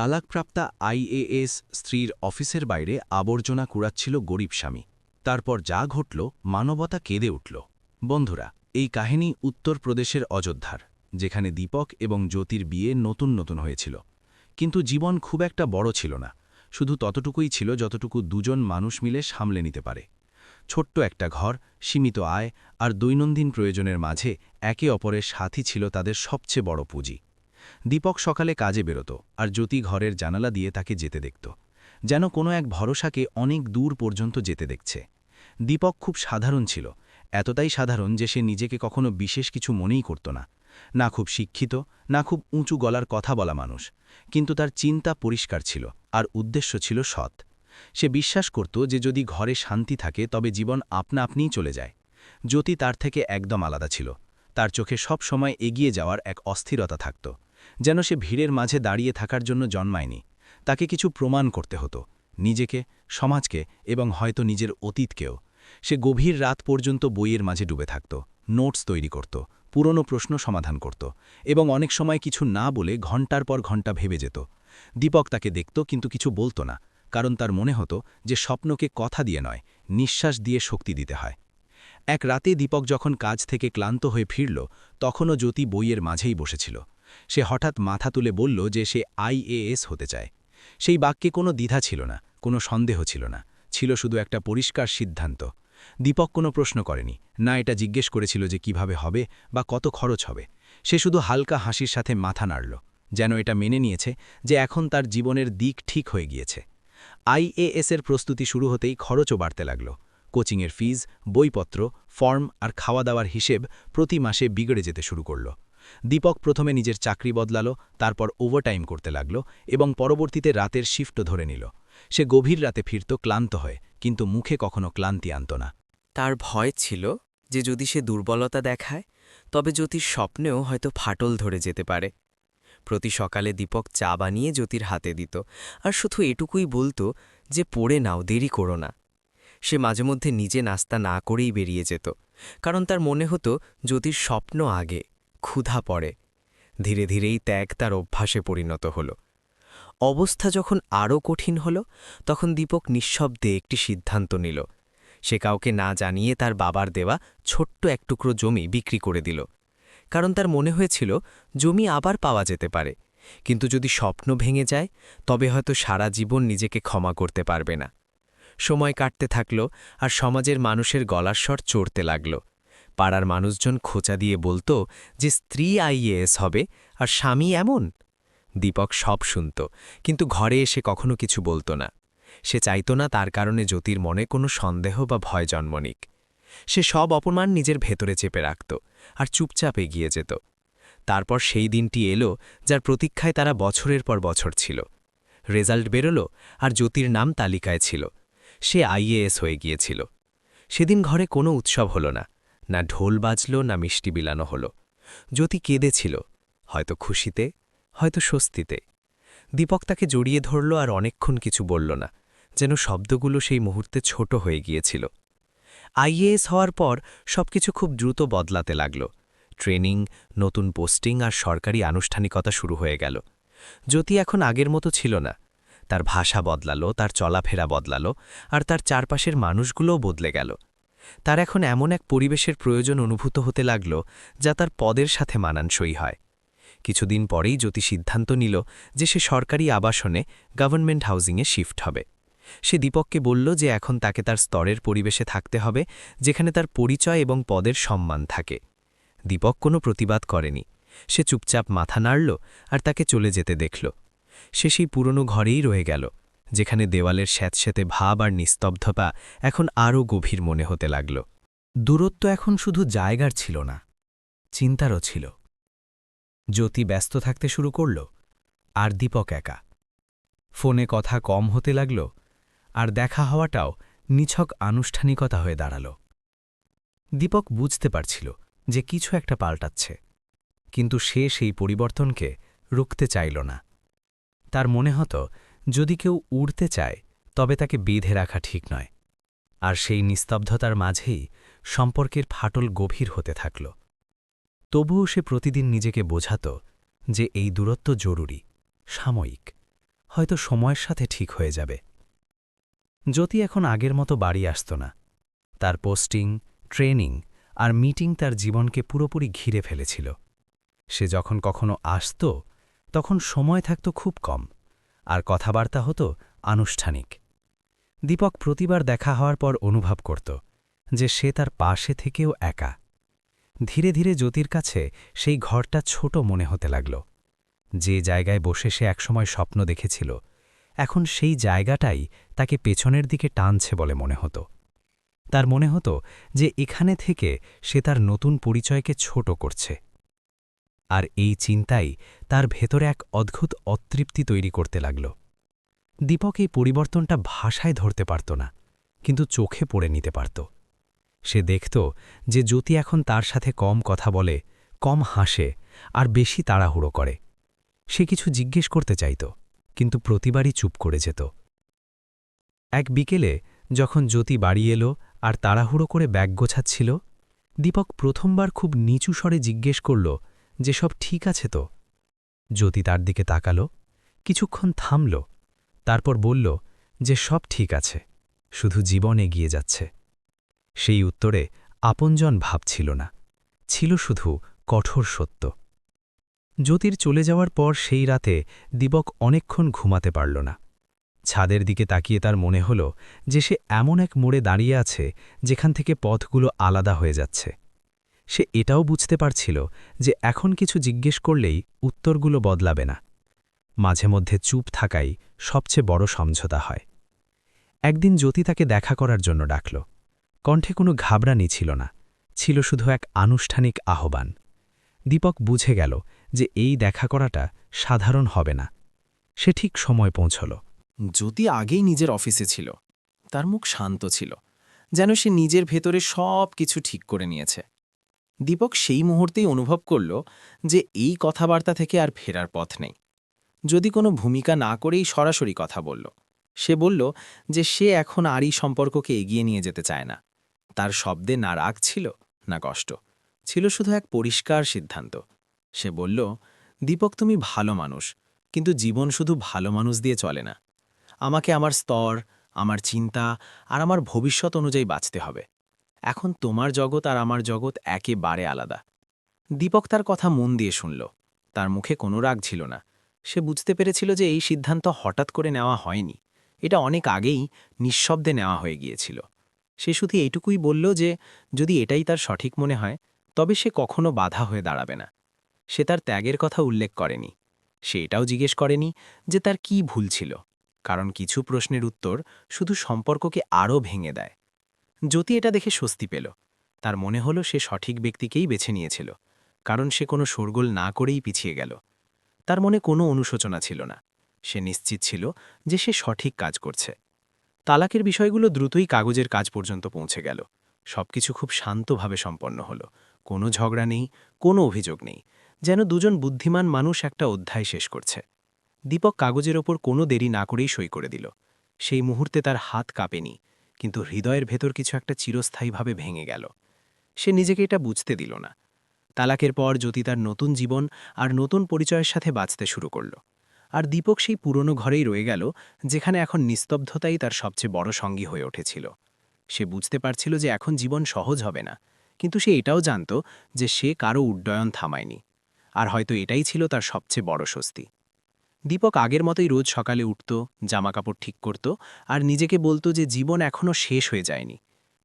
তালাকপ্রাপ্তা IAS স্ত্রীর অফিসের বাইরে আবর্জনা কুড়াচ্ছিল গরিব স্বামী। তারপর যা ঘটল, মানবতা কেঁদে উঠল। বন্ধুরা, এই কাহিনী উত্তরপ্রদেশের অযোধ্যার, যেখানে দীপক এবং জ্যোতির বিয়ে নতুন নতুন হয়েছিল। কিন্তু জীবন খুব একটা বড় ছিল না। শুধু ততটুকুই ছিল যতটুকু দুজন মানুষ মিলে সামলে নিতে পারে। ছোট্ট একটা ঘর, সীমিত আয় আর দৈনন্দিন প্রয়োজনের মাঝে একে অপরের সাথী ছিল তাদের সবচেয়ে বড় পুঁজি। দীপক সকালে কাজে বেরোত আর জ্যোতি ঘরের জানালা দিয়ে তাকে যেতে দেখত, যেন কোনো এক ভরসাকে অনেক দূর পর্যন্ত যেতে দেখছে। দীপক খুব সাধারণ ছিল, এতটাই সাধারণ যে সে নিজেকে কখনো বিশেষ কিছু মনেই করত না। না খুব শিক্ষিত, না খুব উঁচু গলার কথা বলা মানুষ, কিন্তু তার চিন্তা পরিষ্কার ছিল আর উদ্দেশ্য ছিল সৎ। সে বিশ্বাস করত যে যদি ঘরে শান্তি থাকে তবে জীবন আপনা আপনিই চলে যায়। জ্যোতি তার থেকে একদম আলাদা ছিল, তার চোখে সব সময় এগিয়ে যাওয়ার এক অস্থিরতা থাকত। যেন সে ভিড়ের মাঝে দাঁড়িয়ে থাকার জন্য জন্মায়নি। তাকে কিছু প্রমাণ করতে হতো, নিজেকে, সমাজকে এবং হয়তো নিজের অতীতকেও। সে গভীর রাত পর্যন্ত বইয়ের মাঝে ডুবে থাকত, নোটস তৈরি করত, পুরনো প্রশ্ন সমাধান করত এবং অনেক সময় কিছু না বলে ঘণ্টার পর ঘণ্টা ভেবে যেত। দীপক তাকে দেখত কিন্তু কিছু বলতো না, কারণ তার মনে হতো যে স্বপ্নকে কথা দিয়ে নয়, নিঃশ্বাস দিয়ে শক্তি দিতে হয়। এক রাতে দীপক যখন কাজ থেকে ক্লান্ত হয়ে ফিরল, তখনও জ্যোতি বইয়ের মাঝেই বসেছিল। সে হঠাৎ মাথা তুলে বলল যে সে আইএএস হতে চায়। সেই বাক্যে কোনো দ্বিধা ছিল না, কোনো সন্দেহ ছিল না, ছিল শুধু একটা পরিষ্কার সিদ্ধান্ত। দীপক কোনো প্রশ্ন করেনি, না এটা জিজ্ঞেস করেছিল যে কীভাবে হবে বা কত খরচ হবে। সে শুধু হালকা হাসির সাথে মাথা নাড়ল, যেন এটা মেনে নিয়েছে যে এখন তার জীবনের দিক ঠিক হয়ে গিয়েছে। আইএএসের প্রস্তুতি শুরু হতেই খরচও বাড়তে লাগল। কোচিংয়ের ফিজ, বইপত্র, ফর্ম আর খাওয়া দাওয়ার হিসেব প্রতি মাসে বিগড়ে যেতে শুরু করল। দীপক প্রথমে নিজের চাকরি বদলাল, তারপর ওভারটাইম করতে লাগল এবং পরবর্তীতে রাতের শিফট ধরে নিল। সে গভীর রাতে ফিরত ক্লান্ত হয়, কিন্তু মুখে কখনো ক্লান্তি আনত না। তার ভয় ছিল যে যদি সে দুর্বলতা দেখায়, তবে জ্যোতির স্বপ্নেও হয়তো ফাটল ধরে যেতে পারে। প্রতি সকালে দীপক চা বানিয়ে জ্যোতির হাতে দিত, আর শুধু এটুকুই বলতো যে, পড়ে নাও, দেরি করো না। সে মাঝে মধ্যে নিজে নাস্তা না করেই বেরিয়ে যেত, কারণ তার মনে হতো জ্যোতির স্বপ্ন আগে। ক্ষুধা পড়ে। ধীরে ধীরেই ত্যাগ তার অভ্যাসে পরিণত হল। অবস্থা যখন আরও কঠিন হল, তখন দীপক নিঃশব্দে একটি সিদ্ধান্ত নিল। সে কাউকে না জানিয়ে তার বাবার দেওয়া ছোট্ট এক টুকরো জমি বিক্রি করে দিল। কারণ তার মনে হয়েছিল, জমি আবার পাওয়া যেতে পারে। কিন্তু যদি স্বপ্ন ভেঙে যায়, তবে হয়তো সারা জীবন নিজেকে ক্ষমা করতে পারবে না। সময় কাটতে থাকল আর সমাজের মানুষের গলার স্বর চড়তে লাগল। পাড়ার মানুষজন খোঁচা দিয়ে বলতো যে স্ত্রী আইএএস হবে আর স্বামী এমন। দীপক সব শুনত, কিন্তু ঘরে এসে কখনো কিছু বলতো না। সে চাইত না তার কারণে জ্যোতির মনে কোনো সন্দেহ বা ভয় জন্ম নিক। সে সব অপমান নিজের ভেতরে চেপে রাখত আর চুপচাপ এগিয়ে যেত। তারপর সেই দিনটি এলো যার প্রতীক্ষায় তারা বছরের পর বছর ছিল। রেজাল্ট বেরোল আর জ্যোতির নাম তালিকায় ছিল। সে আইএএস হয়ে গিয়েছিল। সেদিন ঘরে কোনো উৎসব হল না। না ঢোল বাজল, না মিষ্টি বিলানো হল। জ্যোতি কেঁদেছিল, হয়তো খুশিতে, হয়তো স্বস্তিতে। দীপক তাকে জড়িয়ে ধরল আর অনেকক্ষণ কিছু বলল না, যেন শব্দগুলো সেই মুহূর্তে ছোট হয়ে গিয়েছিল। আইএএস হওয়ার পর সবকিছু খুব দ্রুত বদলাতে লাগল। ট্রেনিং, নতুন পোস্টিং আর সরকারি আনুষ্ঠানিকতা শুরু হয়ে গেল। জ্যোতি এখন আগের মতো ছিল না। তার ভাষা বদলালো, তার চলাফেরা বদলালো আর তার চারপাশের মানুষগুলোও বদলে গেল। তার এখন এমন এক পরিবেশের প্রয়োজন অনুভূত হতে লাগল, যা তার পদের সাথে মানানসই হয়। কিছুদিন পরেই জ্যোতি সিদ্ধান্ত নিল যে সে সরকারি আবাসনে গভর্নমেন্ট হাউজিংয়ে শিফট হবে। সে দীপককে বলল যে এখন তাকে তার স্তরের পরিবেশে থাকতে হবে, যেখানে তার পরিচয় এবং পদের সম্মান থাকে। দীপক কোনো প্রতিবাদ করেনি। সে চুপচাপ মাথা নাড়ল আর তাকে চলে যেতে দেখল। সে সেই পুরনো ঘরেই রয়ে গেল। যেখানে দেওয়ালের স্যাঁতস্যাঁতে ভাব আর নিস্তব্ধতা এখন আরও গভীর মনে হতে লাগল। দূরত্ব এখন শুধু জায়গার ছিল না, চিন্তারও ছিল। জ্যোতি ব্যস্ত থাকতে শুরু করল, আর দীপক একা। ফোনে কথা কম হতে লাগল, আর দেখা হওয়াটাও নিছক আনুষ্ঠানিকতা হয়ে দাঁড়াল। দীপক বুঝতে পারছিল যে কিছু একটা পাল্টাচ্ছে, কিন্তু সে সেই পরিবর্তনকে রুখতে চাইল না। তার মনে হতো যদি কেউ উড়তে চায়, তবে তাকে বেঁধে রাখা ঠিক নয়। আর সেই নিস্তব্ধতার মাঝেই সম্পর্কের ফাটল গভীর হতে থাকল। তবুও সে প্রতিদিন নিজেকে বোঝাত যে এই দূরত্ব জরুরি, সাময়িক, হয়তো সময়ের সাথে ঠিক হয়ে যাবে। জ্যোতি এখন আগের মতো বাড়ি আসত না। তার পোস্টিং, ট্রেনিং আর মিটিং তার জীবনকে পুরোপুরি ঘিরে ফেলেছিল। সে যখন কখনো আসত, তখন সময় থাকত খুব কম। আর কথাবার্তা হতো আনুষ্ঠানিক। দীপক প্রতিবার দেখা হওয়ার পর অনুভব করত যে সে তার পাশে থেকেও একা। ধীরে ধীরে জ্যোতির কাছে সেই ঘরটা ছোট মনে হতে লাগল। যে জায়গায় বসে সে একসময় স্বপ্ন দেখেছিল, এখন সেই জায়গাটাই তাকে পেছনের দিকে টানছে বলে মনে হতো। তার মনে হতো যে এখানে থেকে সে তার নতুন পরিচয়কে ছোট করছে। আর এই চিন্তাই তার ভেতরে এক অদ্ভুত অতৃপ্তি তৈরি করতে লাগল। দীপক এই পরিবর্তনটা ভাষায় ধরতে পারত না, কিন্তু চোখে পড়ে নিতে পারত। সে দেখত যে জ্যোতি এখন তার সাথে কম কথা বলে, কম হাসে আর বেশি তাড়াহুড়ো করে। সে কিছু জিজ্ঞেস করতে চাইত, কিন্তু প্রতিবারই চুপ করে যেত। এক বিকেলে যখন জ্যোতি বাড়ি এলো আর তাড়াহুড়ো করে ব্যাগ গোছাচ্ছিল, দীপক প্রথমবার খুব নিচু স্বরে জিজ্ঞেস করল যে সব ঠিক আছে তো? জ্যোতি তার দিকে তাকাল, কিছুক্ষণ থামল, তারপর বলল যে সব ঠিক আছে, শুধু জীবন এগিয়ে যাচ্ছে। সেই উত্তরে আপনজন ভাব ছিল না, ছিল শুধু কঠোর সত্য। জ্যোতির চলে যাওয়ার পর সেই রাতে দিবক অনেকক্ষণ ঘুমাতে পারল না। ছাদের দিকে তাকিয়ে তার মনে হল যে সে এমন এক মোড়ে দাঁড়িয়ে আছে যেখান থেকে পথগুলো আলাদা হয়ে যাচ্ছে। সে এটাও বুঝতে পারছিল যে এখন কিছু জিজ্ঞেস করলেই উত্তরগুলো বদলাবে না। মাঝে মধ্যে চুপ থাকাই সবচেয়ে বড় সমঝোতা হয়। একদিন জ্যোতি তাকে দেখা করার জন্য ডাকল। কণ্ঠে কোনো ঘাবড়ানি ছিল না, ছিল শুধু এক আনুষ্ঠানিক আহ্বান। দীপক বুঝে গেল যে এই দেখা করাটা সাধারণ হবে না। সে ঠিক সময় পৌঁছল। জ্যোতি আগেই নিজের অফিসে ছিল। তার মুখ শান্ত ছিল, যেন সে নিজের ভেতরে সব কিছু ঠিক করে নিয়েছে। দীপক সেই মুহূর্তেই অনুভব করল যে এই কথাবার্তা থেকে আর ফেরার পথ নেই। যদি কোনো ভূমিকা না করেই সরাসরি কথা বলল, সে বলল যে সে এখন আর এই সম্পর্ককে এগিয়ে নিয়ে যেতে চায় না। তার শব্দে না রাগ ছিল, না কষ্ট, ছিল শুধু এক পরিষ্কার সিদ্ধান্ত। সে বলল, দীপক, তুমি ভালো মানুষ, কিন্তু জীবন শুধু ভালো মানুষ দিয়ে চলে না। আমাকে আমার স্তর, আমার চিন্তা আর আমার ভবিষ্যৎ অনুযায়ী বাঁচতে হবে। এখন তোমার জগৎ আর আমার জগৎ একেবারে আলাদা। দীপক তার কথা মন দিয়ে শুনল। তার মুখে কোনো রাগ ছিল না। সে বুঝতে পেরেছিল যে এই সিদ্ধান্ত হঠাৎ করে নেওয়া হয়নি। এটা অনেক আগেই নিঃশব্দে নেওয়া হয়ে গিয়েছিল। সে শুধু এইটুকুই বলল যে, যদি এটাই তার সঠিক মনে হয়, তবে সে কখনো বাধা হয়ে দাঁড়াবে না। সে তার ত্যাগের কথা উল্লেখ করেনি। সে এটাও জিজ্ঞেস করেনি যে তার কি ভুল ছিল। কারণ কিছু প্রশ্নের উত্তর শুধু সম্পর্ককে আরও ভেঙে দেয়। জ্যোতি এটা দেখে স্বস্তি পেল। তার মনে হলো সে সঠিক ব্যক্তিকেই বেছে নিয়েছিল, কারণ সে কোনো শোরগোল না করেই পিছিয়ে গেল। তার মনে কোনো অনুশোচনা ছিল না। সে নিশ্চিত ছিল যে সে সঠিক কাজ করছে। তালাকের বিষয়গুলো দ্রুতই কাগজের কাজ পর্যন্ত পৌঁছে গেল। সবকিছু খুব শান্তভাবে সম্পন্ন হলো। কোনো ঝগড়া নেই, কোনো অভিযোগ নেই। যেন দুজন বুদ্ধিমান মানুষ একটা অধ্যায় শেষ করছে। দীপক কাগজের ওপর কোনো দেরি না করেই সই করে দিল। সেই মুহূর্তে তার হাত কাঁপেনি। কিন্তু হৃদয়ের ভেতর কিছু একটা চিরস্থায়ীভাবে ভেঙে গেল। সে নিজেকে এটা বুঝতে দিল না। তালাকের পর জ্যোতি তার নতুন জীবন আর নতুন পরিচয়ের সাথে বাঁচতে শুরু করল। আর দীপক সেই পুরনো ঘরেই রয়ে গেল, যেখানে এখন নিস্তব্ধতাই তার সবচেয়ে বড় সঙ্গী হয়ে উঠেছিল। সে বুঝতে পারছিল যে এখন জীবন সহজ হবে না, কিন্তু সে এটাও জানত যে সে কারও উড্ডয়ন থামায়নি। আর হয়তো এটাই ছিল তার সবচেয়ে বড় স্বস্তি। দীপক আগের মতোই রোজ সকালে উঠত, জামাকাপড় ঠিক করত আর নিজেকে বলতো যে জীবন এখনও শেষ হয়ে যায়নি।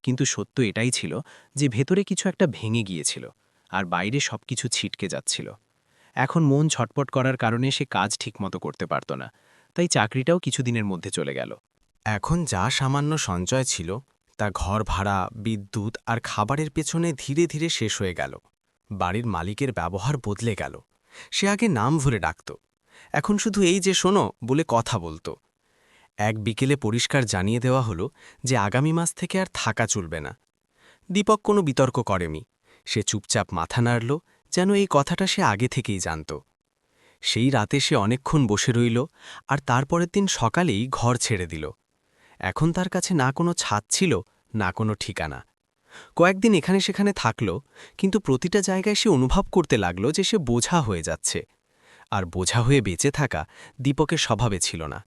কিন্তু সত্য এটাই ছিল যে ভেতরে কিছু একটা ভেঙে গিয়েছিল আর বাইরে সবকিছু ছিটকে যাচ্ছিল। এখন মন ছটপট করার কারণে সে কাজ ঠিকমতো করতে পারত না, তাই চাকরিটাও কিছুদিনের মধ্যে চলে গেল। এখন যা সামান্য সঞ্চয় ছিল, তা ঘর ভাড়া, বিদ্যুৎ আর খাবারের পেছনে ধীরে ধীরে শেষ হয়ে গেল। বাড়ির মালিকের ব্যবহার বদলে গেল। সে আগে নাম ভরে ডাকত এখন শুধু এই যে শোনো, বলে কথা বলতো। এক বিকেলে পরিষ্কার জানিয়ে দেওয়া হলো যে আগামী মাস থেকে আর থাকা চলবে না। দীপক কোনো বিতর্ক করেনি। সে চুপচাপ মাথা নাড়ল, যেন এই কথাটা সে আগে থেকেই জানত। সেই রাতে সে অনেকক্ষণ বসে রইল, আর তারপরের দিন সকালেই ঘর ছেড়ে দিল। এখন তার কাছে না কোনো ছাদ ছিল, না কোনো ঠিকানা। কয়েকদিন এখানে সেখানে থাকল, কিন্তু প্রতিটা জায়গায় সে অনুভব করতে লাগল যে সে বোঝা হয়ে যাচ্ছে। আর বোঝা হয়ে বেঁচে থাকা দীপকের স্বভাবে ছিল না।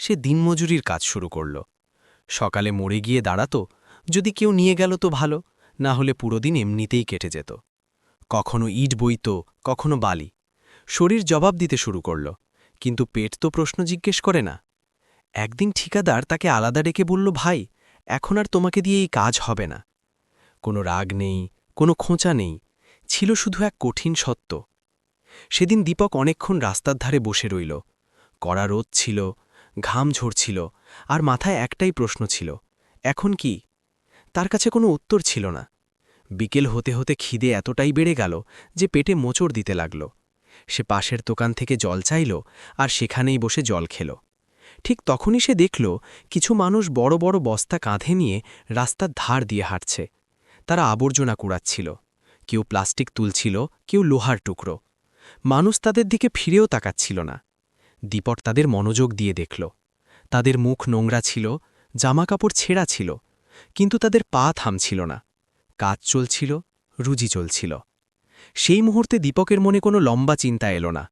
সে দিনমজুরির কাজ শুরু করল। সকালে মরে গিয়ে দাঁড়াতো, যদি কেউ নিয়ে গেল তো ভালো, না হলে পুরো দিন এমনিতেই কেটে যেত। কখনো ইট বইত, কখনো বালি। শরীর জবাব দিতে শুরু করল, কিন্তু পেট তো প্রশ্ন জিজ্ঞেস করে না। একদিন ঠিকাদার তাকে আলাদা ডেকে বলল, ভাই, এখন আর তোমাকে দিয়ে এই কাজ হবে না। কোনো রাগ নেই, কোনো খোঁচা নেই, ছিল শুধু এক কঠিন সত্য। সেদিন দীপক অনেকক্ষণ রাস্তার ধারে বসে রইল। কড়া রোদ ছিল, ঘাম ঝরছিল, আর মাথায় একটাই প্রশ্ন ছিল, এখন কি? তার কাছে কোনো উত্তর ছিল না। বিকেল হতে হতে খিদে এতটাই বেড়ে গেল যে পেটে মোচড় দিতে লাগল। সে পাশের দোকান থেকে জল চাইল আর সেখানেই বসে জল খেল। ঠিক তখনই সে দেখল কিছু মানুষ বড় বড় বস্তা কাঁধে নিয়ে রাস্তার ধার দিয়ে হাঁটছে। তারা আবর্জনা কুড়াচ্ছিল। কেউ প্লাস্টিক তুলছিল, কেউ লোহার টুকরো। মানুষ তাদের দিকে ফিরেও তাকাচ্ছিল না। দীপট তাদের মনোযোগ দিয়ে দেখল। তাদের মুখ নোংরা ছিল, জামাকাপড় ছেঁড়া ছিল, কিন্তু তাদের পা থামছিল না। কাজ চলছিল, রুজি চলছিল। সেই মুহূর্তে দীপকের মনে কোনো লম্বা চিন্তা এলো না।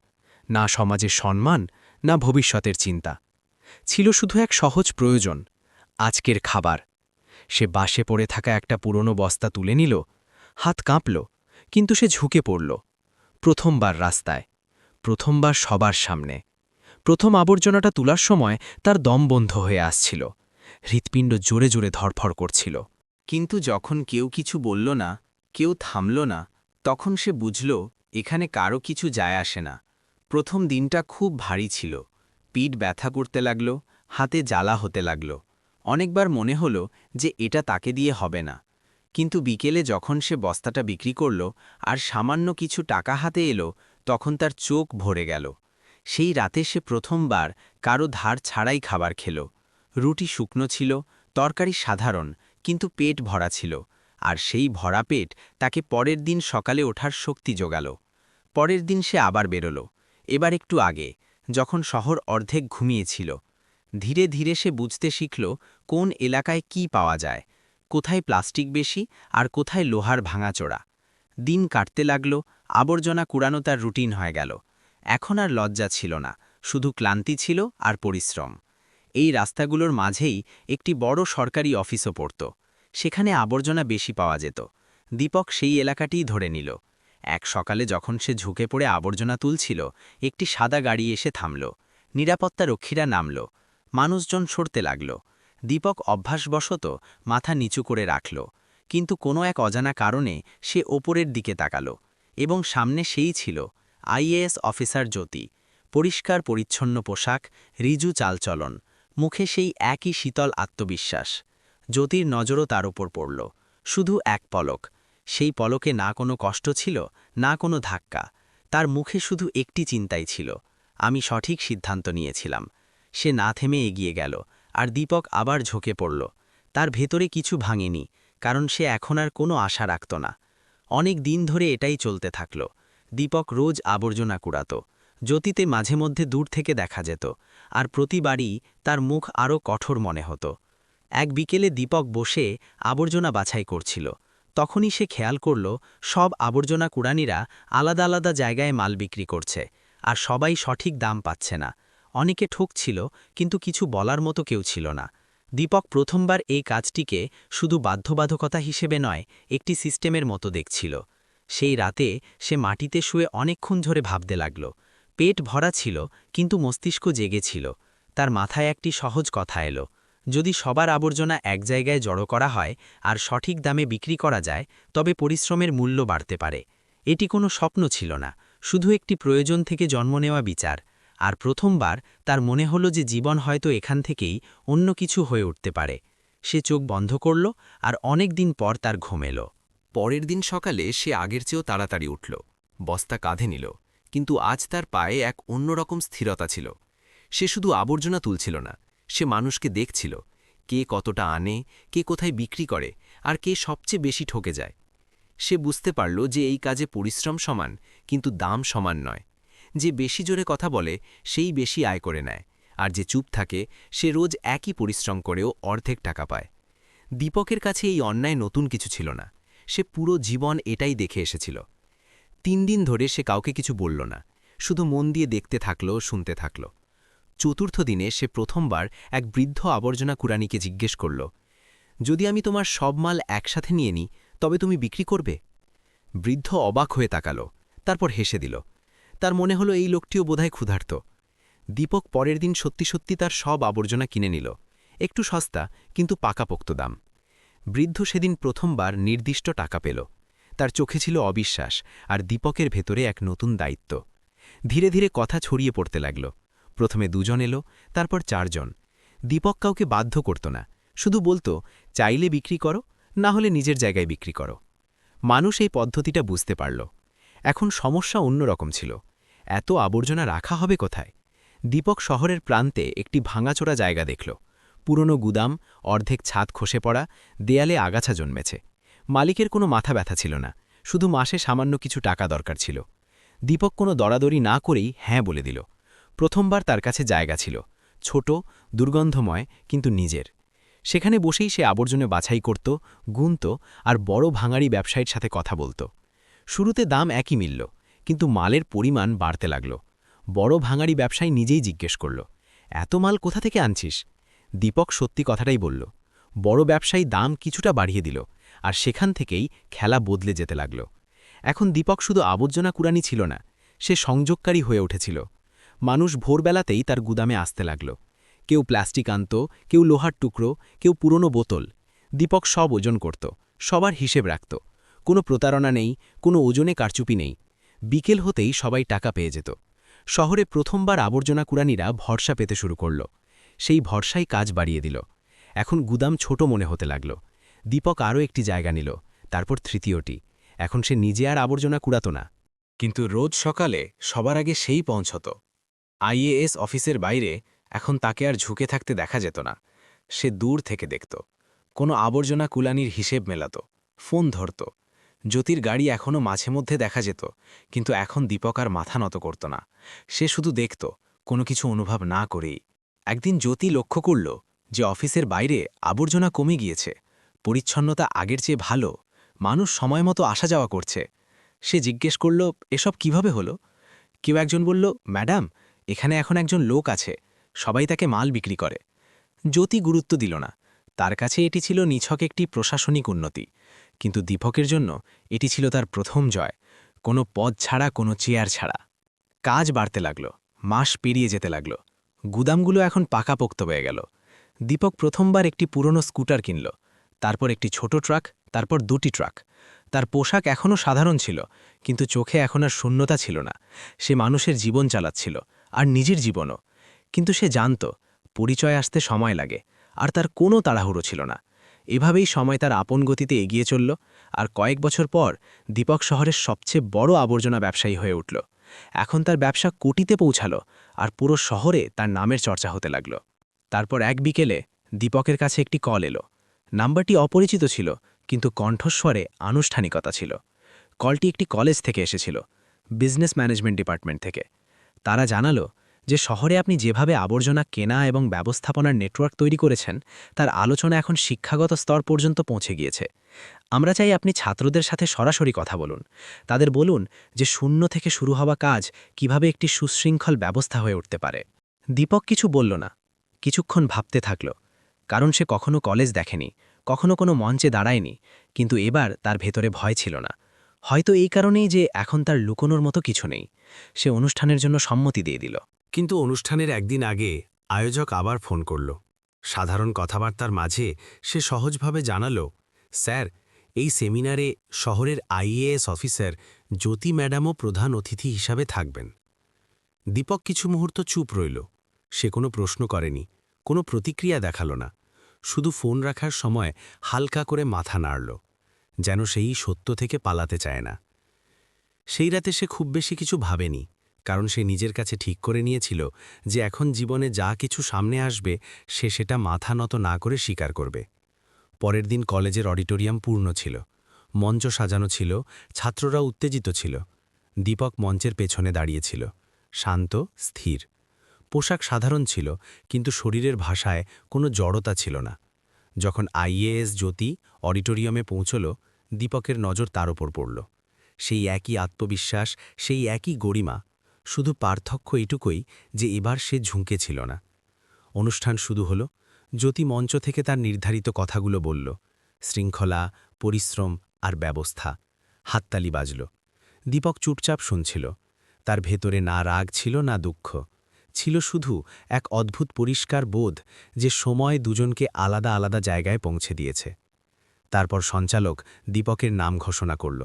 না সমাজের সম্মান, না ভবিষ্যতের চিন্তা। ছিল শুধু এক সহজ প্রয়োজন, আজকের খাবার। সে বাসে পড়ে থাকা একটা পুরনো বস্তা তুলে নিল, হাত কাঁপল, কিন্তু সে ঝুঁকে পড়ল। প্রথমবার রাস্তায়, প্রথমবার সবার সামনে। প্রথম আবর্জনাটা তোলার সময় তার দম বন্ধ হয়ে আসছিল। হৃৎপিণ্ড জোরে জোরে ধরফর করছিল। কিন্তু যখন কেউ কিছু বলল না, কেউ থামল না, তখন সে বুঝল, এখানে কারও কিছু যায় আসে না। প্রথম দিনটা খুব ভারী ছিল। পিঠ ব্যথা করতে লাগল, হাতে জ্বালা হতে লাগল। অনেকবার মনে হল যে এটা তাকে দিয়ে হবে না। কিন্তু বিকেলে যখন সে বস্তাটা বিক্রি করল আর সামান্য কিছু টাকা হাতে এলো, তখন তার চোখ ভরে গেল। সেই রাতে সে প্রথমবার কারও ধার ছাড়াই খাবার খেল। রুটি শুকনো ছিল, তরকারি সাধারণ, কিন্তু পেট ভরা ছিল, আর সেই ভরা পেট তাকে পরের দিন সকালে ওঠার শক্তি জোগাল। পরের দিন সে আবার বেরোল। এবার একটু আগে, যখন শহর অর্ধেক ঘুমিয়েছিল। ধীরে ধীরে সে বুঝতে শিখল কোন এলাকায় কি পাওয়া যায় কোথায় প্লাস্টিক বেশি আর কোথায় লোহার ভাঙাচোড়া দিন কাটতে লাগল, আবর্জনা কুড়ানো তার রুটিন হয়ে গেল। এখন আর লজ্জা ছিল না, শুধু ক্লান্তি ছিল আর পরিশ্রম। এই রাস্তাগুলোর মাঝেই একটি বড় সরকারি অফিসও পড়ত। সেখানে আবর্জনা বেশি পাওয়া যেত। দীপক সেই এলাকাটিই ধরে নিল। এক সকালে যখন সে ঝুঁকে পড়ে আবর্জনা তুলছিল, একটি সাদা গাড়ি এসে থামল। নিরাপত্তা রক্ষীরা নামল। মানুষজন সরতে লাগল। দীপক অভ্যাসবশত মাথা নিচু করে রাখল, কিন্তু কোনো এক অজানা কারণে সে ওপরের দিকে তাকাল এবং সামনে সেই ছিল আইএএস অফিসার জ্যোতি, পরিষ্কার পরিচ্ছন্ন পোশাক, রিজু চালচলন, মুখে সেই একই শীতল আত্মবিশ্বাস। জ্যোতির নজরও তার উপর পড়ল, শুধু এক পলক, সেই পলকে না কোনো কষ্ট ছিল, না কোনো ধাক্কা, তার মুখে শুধু একটি চিন্তাই ছিল, আমি সঠিক সিদ্ধান্ত নিয়েছিলাম, সে না থেমে এগিয়ে গেল আর দীপক আবার ঝোঁকে পড়ল। তার ভেতরে কিছু ভাঙেনি, কারণ সে এখন আর কোনো আশা রাখত না। অনেক দিন ধরে এটাই চলতে থাকল। দীপক রোজ আবর্জনা কুড়াত। জ্যোতিতে মাঝে মধ্যে দূর থেকে দেখা যেত, আর প্রতিবারই তার মুখ আরও কঠোর মনে হতো। এক বিকেলে দীপক বসে আবর্জনা বাছাই করছিল। তখনই সে খেয়াল করল, সব আবর্জনা কুড়ানিরা আলাদা আলাদা জায়গায় মাল বিক্রি করছে, আর সবাই সঠিক দাম পাচ্ছে না। অনেকে ঠকছিল কিন্তু কিছু বলার মতো কেউ ছিল না। দীপক প্রথমবার এই কাজটিকে শুধু বাধ্যবাধকতা হিসেবে নয়, একটি সিস্টেমের মতো দেখছিল। সেই রাতে সে মাটিতে শুয়ে অনেকক্ষণ ধরে ভাবতে লাগল। পেট ভরা ছিল, কিন্তু মস্তিষ্ক জেগেছিল তার মাথায় একটি সহজ কথা এলো, যদি সবার আবর্জনা এক জায়গায় জড়ো করা হয় আর সঠিক দামে বিক্রি করা যায়, তবে পরিশ্রমের মূল্য বাড়তে পারে। এটি কোনো স্বপ্ন ছিল না, শুধু একটি প্রয়োজন থেকে জন্ম নেওয়া বিচার। আর প্রথমবার তার মনে হলো যে জীবন হয়তো এখান থেকেই অন্য কিছু হয়ে উঠতে পারে। সে চোখ বন্ধ করল আর অনেক দিন পর তার ঘুম এলো। পরের দিন সকালে সে আগের চেয়েও তাড়াতাড়ি উঠল। বস্তা কাঁধে নিল, কিন্তু আজ তার পায়ে এক অন্যরকম স্থিরতা ছিল। সে শুধু আবর্জনা তুলছিল না, সে মানুষকে দেখছিল, কে কতটা আনে, কে কোথায় বিক্রি করে, আর কে সবচেয়ে বেশি ঠকে যায়। সে বুঝতে পারল যে এই কাজে পরিশ্রম সমান, কিন্তু দাম সমান নয়। যে বেশি জোরে কথা বলে, সেই বেশি আয় করে নেয়, আর যে চুপ থাকে, সে রোজ একই পরিশ্রম করেও অর্ধেক টাকা পায়। দীপকের কাছে এই অন্যায় নতুন কিছু ছিল না, সে পুরো জীবন এটাই দেখে এসেছিল। তিন দিন ধরে সে কাউকে কিছু বলল না, শুধু মন দিয়ে দেখতে থাকল, শুনতে থাকল। চতুর্থ দিনে সে প্রথমবার এক বৃদ্ধ আবর্জনা কুরানিকে জিজ্ঞেস করল, যদি আমি তোমার সব মাল একসাথে নিয়ে নিই, তবে তুমি বিক্রি করবে? বৃদ্ধ অবাক হয়ে তাকালো, তারপর হেসে দিল তার মনে হলো এই লোকটিও বোধহয় ক্ষুধার্ত। দীপক পরের দিন সত্যি সত্যি তার সব আবর্জনা কিনে নিল। একটু সস্তা, কিন্তু পাকাপোক্ত দাম। বৃদ্ধ সেদিন প্রথমবার নির্দিষ্ট টাকা পেল। তার চোখে ছিল অবিশ্বাস আর দীপকের ভেতরে এক নতুন দায়িত্ব। ধীরে ধীরে কথা ছড়িয়ে পড়তে লাগল। প্রথমে দুজন এলো, তারপর চারজন। দীপক কাউকে বাধ্য করত না। শুধু বলতো, চাইলে বিক্রি করো, না হলে নিজের জায়গায় বিক্রি করো। মানুষ এই পদ্ধতিটা বুঝতে পারল। এখন সমস্যা অন্যরকম ছিল। এত আবর্জনা রাখা হবে কোথায়? দীপক শহরের প্রান্তে একটি ভাঙাচোরা জায়গা দেখল। পুরনো গুদাম, অর্ধেক ছাদ খসে পড়া, দেয়ালে আগাছা জন্মেছে। মালিকের কোনো মাথা ব্যথা ছিল না, শুধু মাসে সামান্য কিছু টাকা দরকার ছিল। দীপক কোনো দরাদরি না করেই হ্যাঁ বলে দিল। প্রথমবার তার কাছে জায়গা ছিল, ছোট, দুর্গন্ধময়, কিন্তু নিজের। সেখানে বসেই সে আবর্জনে বাছাই করত, গুনত আর বড় ভাঙাড়ি ব্যবসায়ীর সাথে কথা বলত। শুরুতে দাম একই মিলল কিন্তু মালের পরিমাণ বাড়তে লাগল। বড় ভাঙাড়ি ব্যবসায়ী নিজেই জিজ্ঞেস করল, এত মাল কোথা থেকে আনছিস? দীপক সত্যি কথাটাই বলল, বড় ব্যবসায়ী দাম কিছুটা বাড়িয়ে দিল আর সেখান থেকেই খেলা বদলে যেতে লাগল। এখন দীপক শুধু আবর্জনা কুরানি ছিল না, সে সংযোগকারী হয়ে উঠেছিল। মানুষ ভোরবেলাতেই তার গুদামে আসতে লাগল। কেউ প্লাস্টিক আনত, কেউ লোহার টুকরো, কেউ পুরনো বোতল। দীপক সব ওজন করত, সবার হিসেব রাখত। কোনো প্রতারণা নেই, কোনো ওজনে কারচুপি নেই। বিকেল হতেই সবাই টাকা পেয়ে যেত। শহরে প্রথমবার আবর্জনা কুরানিরা ভরসা পেতে শুরু করল। সেই ভরসাই কাজ বাড়িয়ে দিল। এখন গুদাম ছোট মনে হতে লাগল। দীপক আরও একটি জায়গা নিল, তারপর তৃতীয়টি। এখন সে নিজে আর আবর্জনা কুড়াত না। কিন্তু রোজ সকালে সবার আগে সেই পৌঁছত। আইএএস অফিসের বাইরে এখন তাকে আর ঝুঁকে থাকতে দেখা যেত না। সে দূর থেকে দেখত। কোনো আবর্জনা কুলানির হিসেব মেলাত। ফোন ধরত। জ্যোতির গাড়ি এখনও মাঝে মধ্যে দেখা যেত, কিন্তু এখন দীপক আর মাথা নত করত না। সে শুধু দেখত, কোনো কিছু অনুভব না করেই। একদিন জ্যোতি লক্ষ্য করল যে অফিসের বাইরে আবর্জনা কমে গিয়েছে, পরিচ্ছন্নতা আগের চেয়ে ভালো, মানুষ সময় মতো আসা যাওয়া করছে। সে জিজ্ঞেস করল, এসব কীভাবে হলো? কেউ একজন বলল, ম্যাডাম, এখানে এখন একজন লোক আছে, সবাই তাকে মাল বিক্রি করে। জ্যোতি গুরুত্ব দিল না। তার কাছে এটি ছিল নিছক একটি প্রশাসনিক উন্নতি। কিন্তু দীপকের জন্য এটি ছিল তার প্রথম জয়। কোনো পদ ছাড়া, কোনো চেয়ার ছাড়া। কাজ বাড়তে লাগল, মাস পেরিয়ে যেতে লাগল। গুদামগুলো এখন পাকাপোক্ত হয়ে গেল। দীপক প্রথমবার একটি পুরনো স্কুটার কিনল, তারপর একটি ছোট ট্রাক, তারপর দুটি ট্রাক। তার পোশাক এখনও সাধারণ ছিল, কিন্তু চোখে এখন আর শূন্যতা ছিল না। সে মানুষের জীবন চালাচ্ছিল, আর নিজের জীবনও। কিন্তু সে জানত, পরিচয় আসতে সময় লাগে, আর তার কোনো তাড়াহুড়ো ছিল না। এভাবেই সময় তার আপন গতিতে এগিয়ে চলল আর কয়েক বছর পর দীপক শহরের সবচেয়ে বড় আবর্জনা ব্যবসায়ী হয়ে উঠল। এখন তার ব্যবসা কোটিতে পৌঁছালো আর পুরো শহরে তার নামের চর্চা হতে লাগল। তারপর এক বিকেলে দীপকের কাছে একটি কল এলো। নাম্বারটি অপরিচিত ছিল, কিন্তু কণ্ঠস্বরে আনুষ্ঠানিকতা ছিল। কলটি একটি কলেজ থেকে এসেছিল, বিজনেস ম্যানেজমেন্ট ডিপার্টমেন্ট থেকে। তারা জানালো যে শহরে আপনি যেভাবে আবর্জনা কেনা এবং ব্যবস্থাপনার নেটওয়ার্ক তৈরি করেছেন, তার আলোচনা এখন শিক্ষাগত স্তর পর্যন্ত পৌঁছে গিয়েছে। আমরা চাই আপনি ছাত্রদের সাথে সরাসরি কথা বলুন। তাদের বলুন যে শূন্য থেকে শুরু হওয়া কাজ কীভাবে একটি সুশৃঙ্খল ব্যবস্থা হয়ে উঠতে পারে। দীপক কিছু বলল না, কিছুক্ষণ ভাবতে থাকল, কারণ সে কখনো কলেজ দেখেনি, কখনো কোনো মঞ্চে দাঁড়ায়নি, কিন্তু এবার তার ভেতরে ভয় ছিল না। হয়তো এই কারণেই যে এখন তার লুকোনোর মতো কিছু নেই। সে অনুষ্ঠানের জন্য সম্মতি দিয়ে দিল। কিন্তু অনুষ্ঠানের একদিন আগে আয়োজক আবার ফোন করল। সাধারণ কথাবার্তার মাঝে সে সহজভাবে জানালো, স্যার, এই সেমিনারে শহরের আইএএস অফিসার জ্যোতি ম্যাডামও প্রধান অতিথি হিসাবে থাকবেন দীপক কিছু মুহূর্ত চুপ রইল। সে কোনো প্রশ্ন করেনি, কোনো প্রতিক্রিয়া দেখাল না। শুধু ফোন রাখার সময় হালকা করে মাথা নাড়ল, যেন সেই সত্য থেকে পালাতে চায় না। সেই রাতে সে খুব বেশি কিছু ভাবেনি। কারণ সে নিজের কাছে ঠিক করে নিয়েছিল যে এখন জীবনে যা কিছু সামনে আসবে, সে সেটা মাথা নত না করে স্বীকার করবে। পরের দিন কলেজের অডিটোরিয়াম পূর্ণ ছিল। মঞ্চ সাজানো ছিল, ছাত্ররা উত্তেজিত ছিল। দীপক মঞ্চের পেছনে দাঁড়িয়েছিল শান্ত, স্থির। পোশাক সাধারণ ছিল, কিন্তু শরীরের ভাষায় কোনো জড়তা ছিল না। যখন আইএএস জ্যোতি অডিটোরিয়ামে পৌঁছল, দীপকের নজর তার ওপর পড়ল। সেই একই আত্মবিশ্বাস, সেই একই গরিমা শুধু পার্থক্য এটুকুই যে এবার সে ঝুঁকে ছিল না। অনুষ্ঠান শুরু হল, জ্যোতি মঞ্চ থেকে তার নির্ধারিত কথাগুলো বলল, শৃঙ্খলা, পরিশ্রম আর ব্যবস্থা। হাততালি বাজল। দীপক চুপচাপ শুনছিল। তার ভেতরে না রাগ ছিল, না দুঃখ। ছিল শুধু এক অদ্ভুত পরিষ্কার বোধ যে সময় দুজনকে আলাদা আলাদা জায়গায় পৌঁছে দিয়েছে। তারপর সঞ্চালক দীপকের নাম ঘোষণা করল।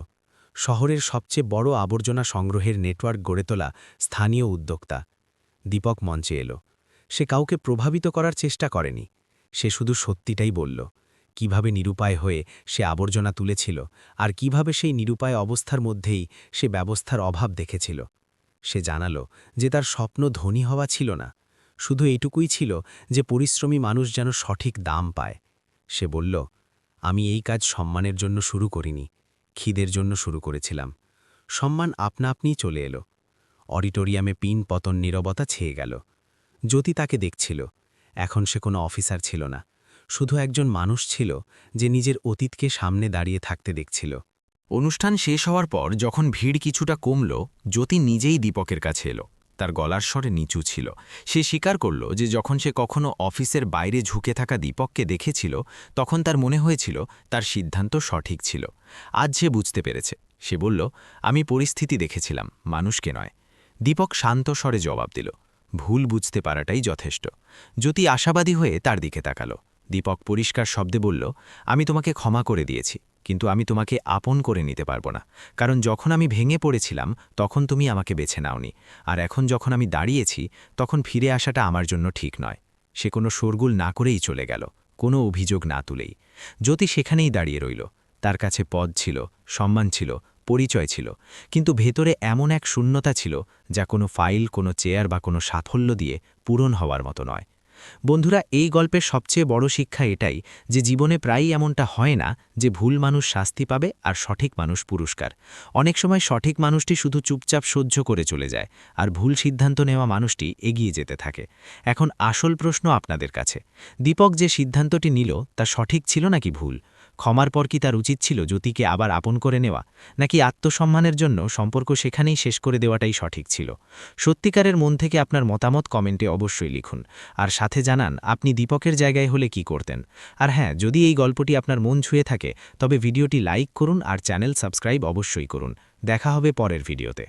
শহরের সবচেয়ে বড় আবর্জনা সংগ্রহের নেটওয়ার্ক গড়ে তোলা স্থানীয় উদ্যোক্তা দীপক মঞ্চে এলো। সে কাউকে প্রভাবিত করার চেষ্টা করেনি। সে শুধু সত্যিটাই বলল, কীভাবে নিরুপায় হয়ে সে আবর্জনা তুলেছিল আর কীভাবে সেই নিরুপায় অবস্থার মধ্যেই সে ব্যবস্থার অভাব দেখেছিল। সে জানালো যে তার স্বপ্ন ধনী হওয়া ছিল না, শুধু এইটুকুই ছিল যে পরিশ্রমী মানুষ যেন সঠিক দাম পায়। সে বলল, আমি এই কাজ সম্মানের জন্য শুরু করিনি। খিদের জন্য শুরু করেছিলাম। সম্মান আপনা আপনিই চলে এলো। অডিটোরিয়ামে পিন পতন নিরবতা ছেয়ে গেল। জ্যোতি তাকে দেখছিল। এখন সে কোনো অফিসার ছিল না। শুধু একজন মানুষ ছিল যে নিজের অতীতকে সামনে দাঁড়িয়ে থাকতে দেখছিল। অনুষ্ঠান শেষ হওয়ার পর যখন ভিড় কিছুটা কমল, জ্যোতি নিজেই দীপকের কাছে এলো। তার গলার স্বরে নিচু ছিল। সে স্বীকার করল যে যখন সে কখনো অফিসের বাইরে ঝুঁকে থাকা দীপককে দেখেছিল, তখন তার মনে হয়েছিল তার সিদ্ধান্ত সঠিক ছিল। আজ সে বুঝতে পেরেছে। সে বলল, আমি পরিস্থিতি দেখেছিলাম, মানুষকে নয়। দীপক শান্ত স্বরে জবাব দিল, ভুল বুঝতে পারাটাই যথেষ্ট। জ্যোতি আশাবাদী হয়ে তার দিকে তাকালো। দীপক পরিষ্কার শব্দে বলল, আমি তোমাকে ক্ষমা করে দিয়েছি। কিন্তু আমি তোমাকে আপন করে নিতে পারব না। কারণ যখন আমি ভেঙে পড়েছিলাম, তখন তুমি আমাকে বেছে নাওনি। আর এখন যখন আমি দাঁড়িয়েছি, তখন ফিরে আসাটা আমার জন্য ঠিক নয়। সে কোনো শোরগুল না করেই চলে গেল, কোনো অভিযোগ না তুলেই। জ্যোতি সেখানেই দাঁড়িয়ে রইল। তার কাছে পদ ছিল, সম্মান ছিল, পরিচয় ছিল। কিন্তু ভেতরে এমন এক শূন্যতা ছিল, যা কোনো ফাইল, কোনো চেয়ার বা কোনো সাফল্য দিয়ে পূরণ হওয়ার মতো নয়। বন্ধুরা, এই গল্পের সবচেয়ে বড় শিক্ষা এটাই যে জীবনে প্রায়ই এমনটা হয় না যে ভুল মানুষ শাস্তি পাবে আর সঠিক মানুষ পুরস্কার। অনেক সময় সঠিক মানুষটি শুধু চুপচাপ সহ্য করে চলে যায় আর ভুল সিদ্ধান্ত নেওয়া মানুষটি এগিয়ে যেতে থাকে। এখন আসল প্রশ্ন আপনাদের কাছে। দীপক যে সিদ্ধান্তটি নিল তা সঠিক ছিল নাকি ভুল? ক্ষমার পর কি তার উচিত ছিল জ্যোতিকে আবার আপন করে নেওয়া, নাকি আত্মসম্মানের জন্য সম্পর্ক সেখানেই শেষ করে দেওয়াটাই সঠিক ছিল? সত্যিকারের মন থেকে আপনার মতামত কমেন্টে অবশ্যই লিখুন। আর সাথে জানান, আপনি দীপকের জায়গায় হলে কি করতেন? আর হ্যাঁ যদি এই গল্পটি আপনার মন ছুঁয়ে থাকে, তবে ভিডিওটি লাইক করুন আর চ্যানেল সাবস্ক্রাইব অবশ্যই করুন। দেখা হবে পরের ভিডিওতে।